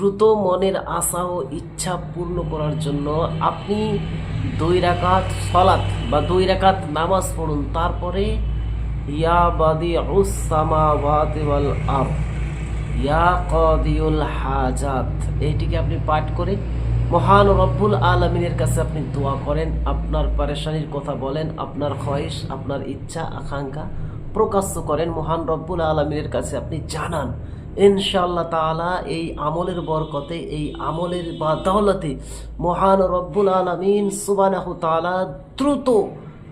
দ্রুত মনের আশা ও ইচ্ছা পূর্ণ করার জন্য আপনি দুই রাকাত সলাৎ বা দুই রাকাত নামাজ পড়ুন। তারপরে, ইয়া বাদি আরদ, ইয়া কদিউল হাজাত, এইটিকে আপনি পাঠ করে মহান রব্বুল আলমিনের কাছে আপনি দোয়া করেন। আপনার পারেশানির কথা বলেন, আপনার খয়েশ আপনার ইচ্ছা, আকাঙ্ক্ষা প্রকাশ্য করেন। মহান রব্বুল আলমিনের কাছে আপনি জানান ইনশাআল্লাহ তাআলা এই আমলের বরকতে, এই আমলের বা দৌলতে মহান রব্বুল আলমিন সুবানাহু তাআলা দ্রুত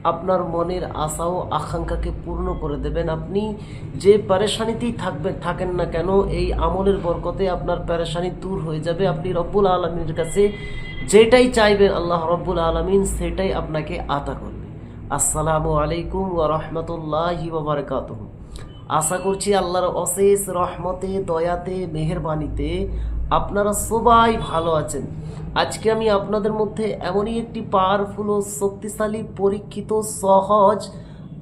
আপনার মনের আশা ও আকাঙ্ক্ষাকে পূর্ণ করে দেবেন। আপনি যে প্যারেশানিতেই থাকবেন, থাকেন না কেন, এই আমলের বরকতে আপনার প্যারেশানি দূর হয়ে যাবে। আপনি রব্বুল আলমীর কাছে যেটাই চাইবেন, আল্লাহ রব্বুল আলমিন সেটাই আপনাকে আতা করবে। আসসালামু আলাইকুম ওয়া বারাকাতুহু। আশা করছি আল্লাহর অশেষ রহমতে, দয়াতে, মেহেরবানিতে আপনারা সবাই ভালো আছেন। আজকে আমি আপনাদের মধ্যে এমনই একটি পাওয়ারফুল ও শক্তিশালী, পরীক্ষিত, সহজ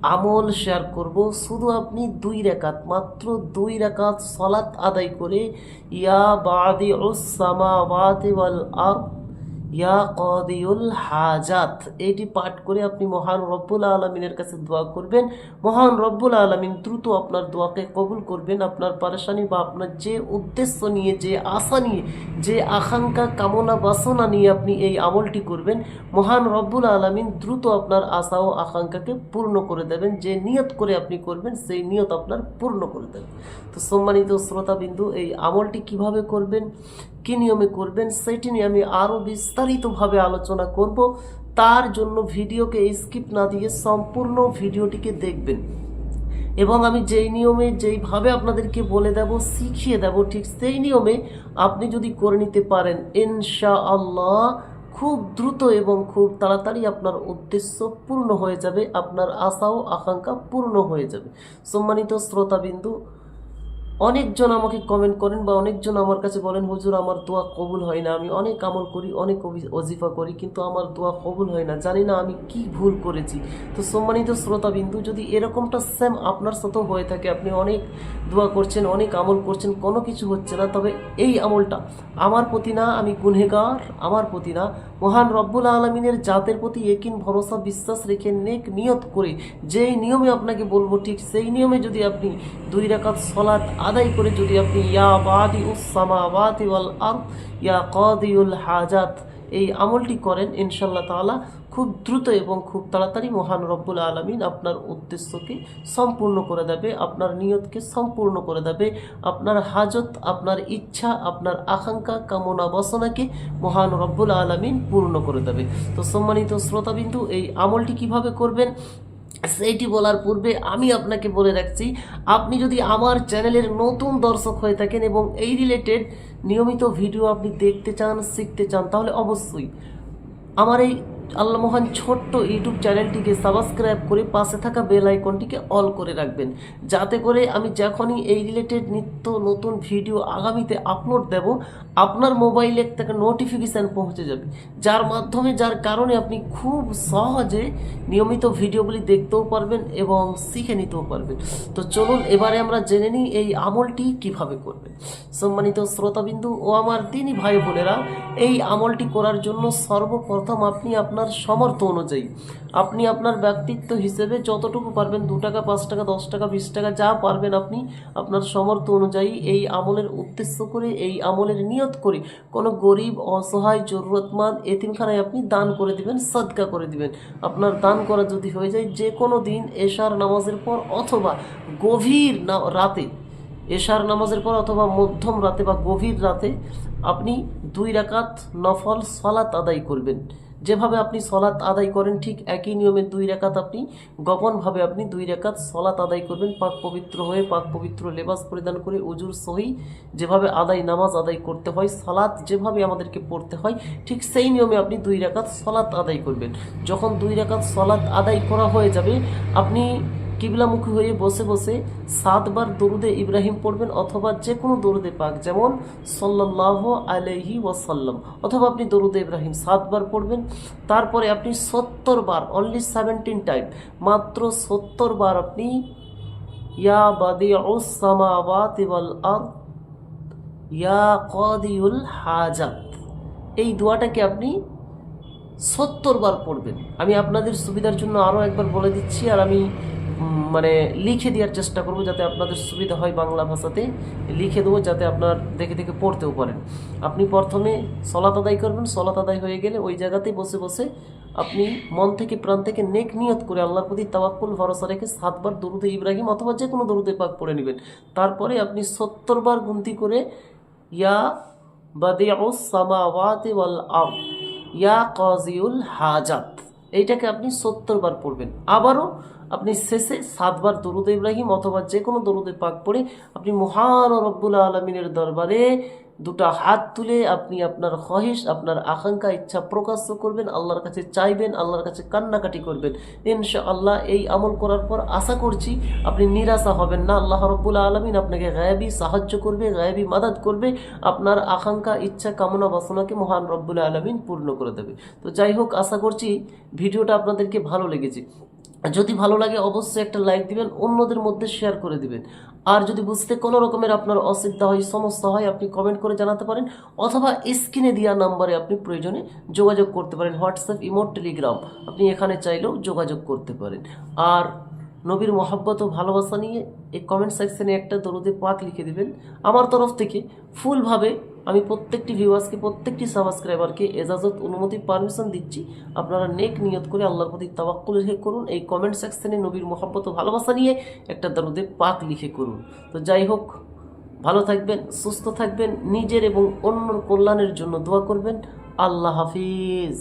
আমল শেয়ার করব। শুধু আপনি দুই রেখাত, মাত্র দুই রেখাত সলাৎ আদায় করে, ইয়া বাদি উসামাওয়াতি ওয়াল আরদ ইয়া কদিউল হাজাত। এটি পাঠ করে আপনি মহান রব্বুল আলমিনের কাছে দোয়া করবেন। মহান রব্বুল আলমিন দ্রুত আপনার দোয়াকে কবুল করবেন। আপনার পারেশানি বা আপনার যে উদ্দেশ্য নিয়ে, যে আশা নিয়ে, যে আকাঙ্ক্ষা, কামনা, বাসনা নিয়ে আপনি এই আমলটি করবেন, মহান রব্বুল আলমিন দ্রুত আপনার আশা ও আকাঙ্ক্ষাকে পূর্ণ করে দেবেন। যে নিয়ত করে আপনি করবেন, সেই নিয়ত আপনার পূর্ণ করে দেবেন। তো সম্মানিত শ্রোতাবিন্দু, এই আমলটি কীভাবে করবেন? কি নিয়মে করবেন সেটি নিয়ে আমি আরও বিস্তারিতভাবে আলোচনা করব। তার জন্য ভিডিওকে স্কিপ না দিয়ে সম্পূর্ণ ভিডিওটিকে দেখবেন। এবং আমি যেই নিয়মে, যেইভাবে আপনাদেরকে বলে দেব, শিখিয়ে দেব, ঠিক সেই নিয়মে আপনি যদি করে নিতে পারেন ইনশা আল্লাহ খুব দ্রুত এবং খুব তাড়াতাড়ি আপনার উদ্দেশ্য পূর্ণ হয়ে যাবে, আপনার আশা ও আকাঙ্ক্ষা পূর্ণ হয়ে যাবে। সম্মানিত শ্রোতাবিন্দু অনেকজন আমাকে কমেন্ট করেন বা অনেকজন আমার কাছে বলেন, হুজুর, আমার দোয়া কবুল হয় না। আমি অনেক আমল করি, অনেক অজিফা করি, কিন্তু আমার দোয়া কবুল হয় না। জানি না আমি কি ভুল করেছি। তো সম্মানিত শ্রোতাবিন্দু, যদি এরকমটা সেম আপনার সাথেও হয়ে থাকে, আপনি অনেক দোয়া করছেন, অনেক আমল করছেন, কোনো কিছু হচ্ছে না, তবে এই আমলটা আমার প্রতি না, আমি গুনহেগার আমার প্রতি না মহান রব্বুল আলমিনের জাতের প্রতি একিন ভরসা, বিশ্বাস রেখে নেক নিয়ত করে যেই নিয়মে আপনাকে বলব, ঠিক সেই নিয়মে যদি আপনি দুই রাকাত সলাৎ আদায় করে যদি আপনি ইয়া বাদি উসামাওয়াতি ওয়াল আল ইয়া কাদিউল হাজাত, এই আমলটি করেন ইনশাল্লাহ তাআলা খুব দ্রুত এবং খুব তাড়াতাড়ি মহান রব্বুল আলমিন আপনার উদ্দেশ্যকে সম্পূর্ণ করে দেবে, আপনার নিয়তকে সম্পূর্ণ করে দেবে, আপনার হাজত, আপনার ইচ্ছা, আপনার আকাঙ্ক্ষা, কামনা, বাসনাকে মহান রব্বুল আলমিন পূর্ণ করে দেবে। তো সম্মানিত শ্রোতাবিন্দু, এই আমলটি কীভাবে করবেন? সেইটি বলার পূর্বে আমি আপনাকে বলে রাখছি, আপনি যদি আমার চ্যানেলের নতুন দর্শক হয়ে থাকেন এবং এই রিলেটেড নিয়মিত ভিডিও আপনি দেখতে চান, শিখতে চান, তাহলে অবশ্যই আমার এই আল্লাহ মহান ছোট্ট ইউটিউব চ্যানেলটিকে সাবস্ক্রাইব করে পাশে থাকা বেল আইকনটিকে অল করে রাখবেন। যাতে করে আমি যখনই এই রিলেটেড নিত্য নতুন ভিডিও আগামীতে আপলোড দেব, আপনার মোবাইলে একটা নোটিফিকেশান পৌঁছে যাবে। যার মাধ্যমে, যার কারণে আপনি খুব সহজে নিয়মিত ভিডিওগুলি দেখতেও পারবেন এবং শিখে নিতেও পারবেন। তো চলুন, এবারে আমরা জেনে নিই এই আমলটি কীভাবে করবেন। সম্মানিত শ্রোতাবিন্দু ও আমার তিনি ভাই বোনেরা এই আমলটি করার জন্য সর্বপ্রথম আপনি আপনার সমর্থ অনুযায়ী। আপনি আপনার ব্যক্তিত্ব হিসেবে যতটুকু পারবেন, দু টাকা, পাঁচ টাকা, দশ টাকা, বিশ টাকা, যা পারবেন আপনি আপনার সমর্থ অনুযায়ী এই আমলের উদ্দেশ্য করে, এই আমলের নিয়ত করে, কোনো গরিব, অসহায়, জরুরতমান এতিমখানায় আপনি দান করে দিবেন, সদকা করে দিবেন। আপনার দান করা যদি হয়ে যায়, যে কোনো দিন এশার নামাজের পর অথবা গভীর রাতে, এশার নামাজের পর অথবা মধ্যম রাতে বা গভীর রাতে আপনি দুই রাকাত নফল সলাত আদায় করবেন। যেভাবে আপনি সলাত আদায় করেন, ঠিক একই নিয়মে দুই রেখাত আপনি গোপনভাবে আপনি দুই রেখাত সলাত আদায় করবেন। পাক পবিত্র হয়ে পাক পবিত্র লেবাস পরিধান করে উজুর সহি যেভাবে আদায়, নামাজ আদায় করতে হয় সলাত যেভাবে আমাদেরকে পড়তে হয়, ঠিক সেই নিয়মে আপনি দুই রেখাত সলাত আদায় করবেন। যখন দুই রেখাত সলাত আদায় করা হয়ে যাবে, আপনি কিবলামুখী হয়ে বসে বসে সাতবার দরুদে ইব্রাহিম পড়বেন অথবা যে কোনো দরুদে পাক, যেমন সাল্লাহ আলহি ওয়াসাল্লাম। অথবা আপনি দরুদে ইব্রাহিম সাতবার পড়বেন। তারপরে আপনি সত্তর বার অনলি সেভেন্টিন টাইম মাত্র সত্তর বার আপনি ইয়া বাদি সামাওয়াতি ওয়াল আরদ, ইয়া কদিউল হাজাত। এই দোয়াটাকে আপনি সত্তর বার পড়বেন। আমি আপনাদের সুবিধার জন্য আরও একবার বলে দিচ্ছি, আর আমি মানে লিখে দেওয়ার চেষ্টা করব যাতে আপনাদের সুবিধা হয় বাংলা ভাষাতে। লিখে দেবো যাতে আপনার দেখে দেখে পড়তেও পারেন। আপনি প্রথমে সলাত আদায় করবেন সলাত আদায় হয়ে গেলে ওই জায়গাতেই বসে বসে আপনি মন থেকে প্রাণ থেকে নেক নিয়ত করে আল্লাহর প্রতি তাওয়াক্কুল, ভরসা রেখে সাতবার দরুদে ইব্রাহিম অথবা যে কোনো দরুদে পাক পড়ে নেবেন। তারপরে আপনি সত্তর বার গুনতি করে, ইয়া বাদিউস ইয়া কাজিউল হাজাত, এইটাকে আপনি সত্তর বার পড়বেন। আবারও আপনি শেষে সাতবার দরুদ ইব্রাহিম অথবা যে কোনো দরুদে পাক পড়ে আপনি মহান রব্বুল আলমিনের দরবারে দুটা হাত তুলে আপনি আপনার খহিস আপনার আকাঙ্ক্ষা, ইচ্ছা প্রকাশ করবেন, আল্লাহর কাছে চাইবেন, আল্লাহর কাছে কান্নাকাটি করবেন। ইনশা আল্লাহ এই আমল করার পর আশা করছি আপনি নিরাশা হবেন না। আল্লাহ রব্বুল আলমিন আপনাকে গায়েবী সাহায্য করবে, গায়েবী মাদাত করবে, আপনার আকাঙ্ক্ষা, ইচ্ছা, কামনা, বাসনাকে মহান রব্বুল আলমিন পূর্ণ করে দেবে। তো যাই হোক, আশা করছি ভিডিওটা আপনাদেরকে ভালো লেগেছে। যদি ভালো লাগে অবশ্যই একটা লাইক দিবেন, অন্যদের মধ্যে শেয়ার করে দিবেন। আর যদি বুঝতে কোনো রকমের আপনার অসুবিধা হয়, সমস্যা হয়, আপনি কমেন্ট করে জানাতে পারেন, অথবা স্ক্রিনে দেওয়া নাম্বারে আপনি প্রয়োজনে যোগাযোগ করতে পারেন হোয়াটসঅ্যাপ ইমো টেলিগ্রাম আপনি এখানে চাইলেও যোগাযোগ করতে পারেন। আর নবীর মহাব্বত ও ভালোবাসা নিয়ে এই কমেন্ট সেকশনে একটা দরুদে পাক লিখে দিবেন। আমার তরফ থেকে ফুলভাবে আমি প্রত্যেকটি ভিউয়ার্সকে, প্রত্যেকটি সাবস্ক্রাইবারকে এজাজত অনুমতি পারমিশন দিচ্ছি। আপনারা নেক নিয়ত করে আল্লাহর প্রতি তাবাক্কুল লিখে করুন। এই কমেন্ট সেকশনে নবীর মহাব্বত ভালোবাসা নিয়ে একটা দারুদে পাক লিখে করুন। তো যাই হোক, ভালো থাকবেন, সুস্থ থাকবেন, নিজের এবং অন্যর কল্যাণের জন্য দোয়া করবেন। আল্লাহ হাফিজ।